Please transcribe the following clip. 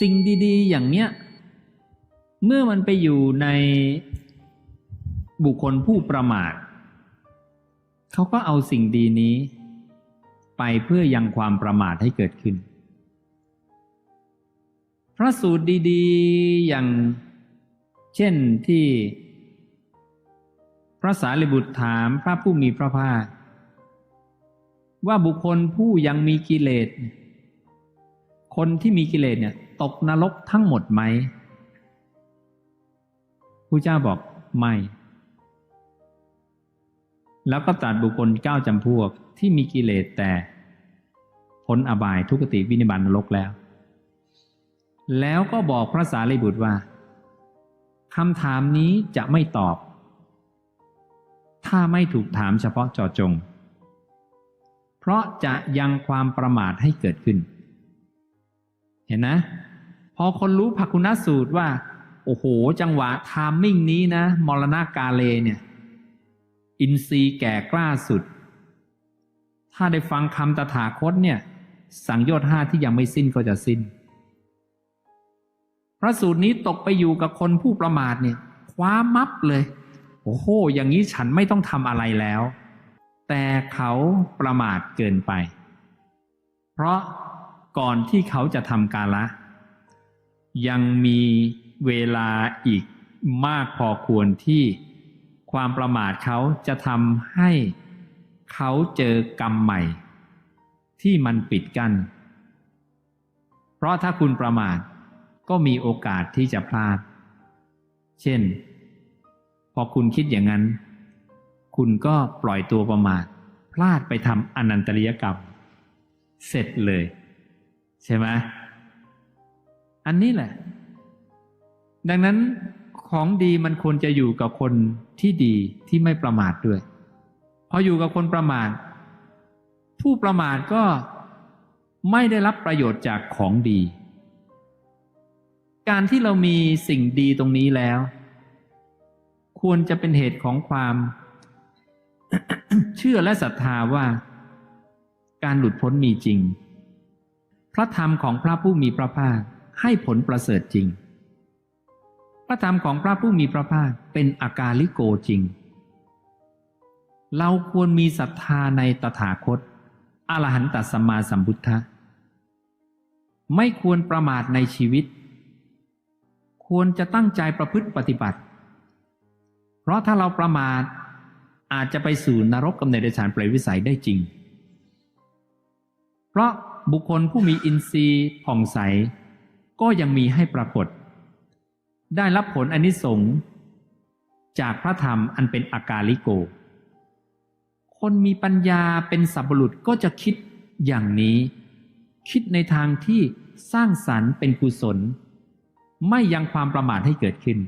สิ่งดีๆ อย่างเนี้ย เมื่อมันไปอยู่ในบุคคลผู้ประมาทเขาก็เอาสิ่งดีนี้ ไปเพื่อยังความประมาทให้เกิดขึ้น พระสูตรดี ๆ อย่างเช่นที่พระสารีบุตรถามพระผู้มีพระภาคว่าบุคคลผู้ยังมีกิเลส คนที่มีกิเลสเนี่ย ตกนรกทั้งหมดไหมพระเจ้าบอกไม่ แล้วก็ตรัสบุคคลเก้าจำพวกที่มีกิเลสแต่พ้นอบายทุกติวินิบาตนรกแล้ว แล้วก็บอกพระสารีบุตรว่าคำถามนี้จะไม่ตอบ ถ้าไม่ถูกถามเฉพาะจาะจง เพราะจะยังความประมาทให้เกิดขึ้น เห็นนะ พอคนรู้ภักคุณสูตรว่า โอ้โห จังหวะทามมิ่งนี้นะ มรณากาเลเนี่ย อินทรีย์แก่กล้าสุด ถ้าได้ฟังคำตถาคตเนี่ย สังโยชน์ห้าที่ยังไม่สิ้นก็จะสิ้น พระสูตรนี้ตกไปอยู่กับคนผู้ประมาทเนี่ย คว้ามับเลย โอ้โห อย่างนี้ฉันไม่ต้องทำอะไรแล้ว แต่เขาประมาทเกินไป เพราะ ก่อนที่เขาจะทำกาละ ยังมีเวลาอีกมากพอควรที่ความประมาทเขาจะทำให้เขาเจอกรรมใหม่ ที่มันปิดกัน้นเพราะถ้าคุณประมาทก็มีโอกาสที่จะพลาด เช่น พอคุณคิดอย่างนั้น คุณก็ปล่อยตัวประมาท พลาดไปทำอนันตริยกรรม เสร็จเลย ใช่ไหมอันนี้แหละ ดังนั้นของดีมันควรจะอยู่กับคนที่ดีที่ไม่ประมาทด้วยพออยู่กับคนประมาท ผู้ประมาทก็ไม่ได้รับประโยชน์จากของดี การที่เรามีสิ่งดีตรงนี้แล้ว ควรจะเป็นเหตุของความเชื่อและศรัทธาว่า การหลุดพ้นมีจริง พระธรรมของพระผู้มีพระภาคให้ผลประเสริฐจริง พระธรรมของพระผู้มีพระภาคเป็นอากาลิโกจริง เราควรมีศรัทธาในตถาคต อรหันตสัมมาสัมพุทธะ ไม่ควรประมาทในชีวิต ควรจะตั้งใจประพฤติปฏิบัติ เพราะถ้าเราประมาทอาจจะไปสู่นรกกำเนิดเดชานเปรตวิสัยได้จริง เพราะ บุคคลผู้มีอินทรีย์ผ่องใส ก็ยังมีให้ปรากฏ ได้รับผลอนิสงส์จากพระธรรมอันเป็นอากาลิโก คนมีปัญญาเป็นสัพบุรุษก็จะคิดอย่างนี้ คิดในทางที่สร้างสรรค์เป็นกุศล ไม่ยังความประมาทให้เกิดขึ้น